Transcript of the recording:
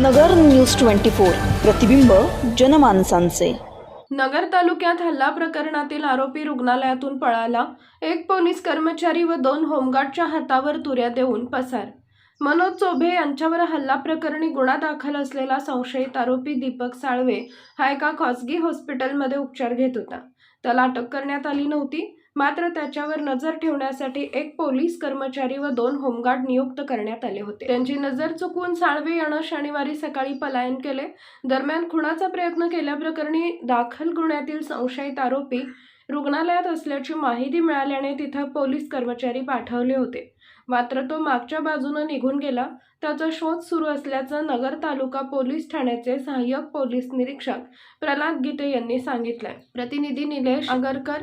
नगर news twenty four. प्रतिबिंब जनमानसांचे. नगर तालुक्यात हल्ला प्रकरणातील आरोपी रुग्णालयातून पळाला. एक पोलीस कर्मचारी व दोन होमगार्डच्या हातावर तुऱ्या देऊन पसार. मनोज चोभे यांच्यावर हल्ला प्रकरणी गुन्हा दाखल असलेला संशयित आरोपी दीपक साळवे हा एका खासगी हॉस्पिटलमध्ये उपचार घेत होता. त्याला अटक करण्यात आली नव्हती. मात्र त्याच्यावर नजर ठेवण्यासाठी एक पोलीस कर्मचारी व दोन होमगार्ड नियुक्त करण्यात आले होते. त्यांची नजर चुकवून साळवे यानं शनिवारी सकाळी पलायन केले. दरम्यान खुणाचा प्रयत्न केल्याप्रकरणी दाखल गुन्ह्यातील संशयित आरोपी रुग्णालयात असल्याची माहिती मिळाल्याने तिथं पोलीस कर्मचारी पाठवले होते. मात्र तो मागच्या बाजूनं निघून गेला. त्याचा शोध सुरू असल्याचं नगर तालुका पोलीस ठाण्याचे सहाय्यक पोलीस निरीक्षक प्रल्हाद गीते यांनी सांगितलंय. प्रतिनिधी Nilesh Agarkar